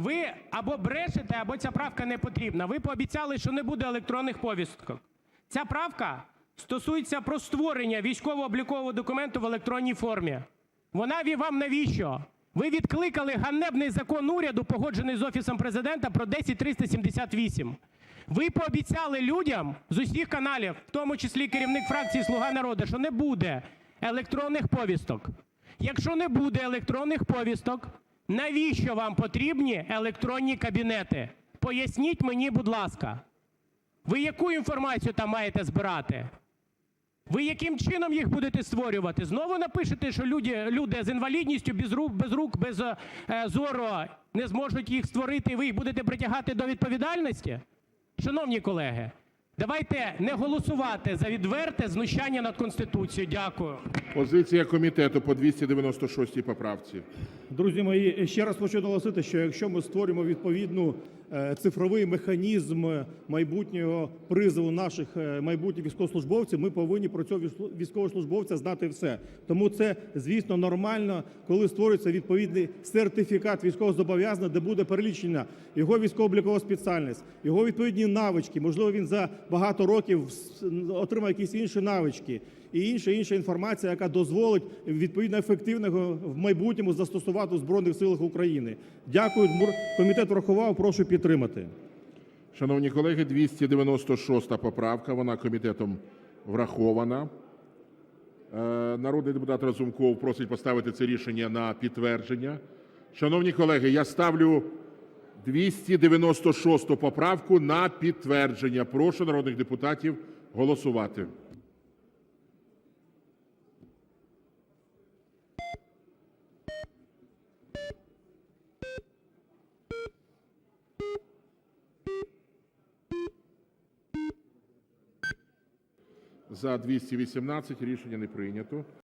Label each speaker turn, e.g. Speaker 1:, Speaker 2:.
Speaker 1: Ви або брешете, або ця правка не потрібна. Ви пообіцяли, що не буде електронних повісток. Ця правка стосується про створення військово-облікового документу в електронній формі. Вона вам навіщо? Ви відкликали ганебний закон уряду, погоджений з Офісом президента про 10378. Ви пообіцяли людям з усіх каналів, в тому числі керівник фракції Слуга народу, що не буде електронних повісток. Якщо не буде електронних повісток, навіщо вам потрібні електронні кабінети? Поясніть мені, будь ласка. Ви яку інформацію там маєте збирати? Ви яким чином їх будете створювати? Знову напишете, що люди, люди з інвалідністю, без рук, без рук, без е, зору не зможуть їх створити, і ви їх будете притягати до відповідальності? Шановні колеги, давайте не голосувати за відверте знущання над Конституцією. Дякую.
Speaker 2: Позиція комітету по 296 поправці.
Speaker 3: Друзі мої, ще раз хочу наголосити, що якщо ми створюємо відповідну е, цифровий механізм майбутнього призову наших е, майбутніх військовослужбовців, ми повинні про цього військовослужбовця знати все. Тому це, звісно, нормально, коли створюється відповідний сертифікат військовозобов'язаного, де буде перелічена його військово-облікова спеціальність, його відповідні навички. Можливо, він за багато років отримає якісь інші навички і інша інша інформація, яка дозволить відповідно ефективного в майбутньому застосувати в збройних силах України. Дякую. Комітет врахував. Прошу підтримати.
Speaker 2: Шановні колеги, 296 поправка, вона комітетом врахована. Е, Народний депутат Разумков просить поставити це рішення на підтвердження. Шановні колеги, я ставлю 296 поправку на підтвердження. Прошу народних депутатів голосувати. За 218 рішення не прийнято.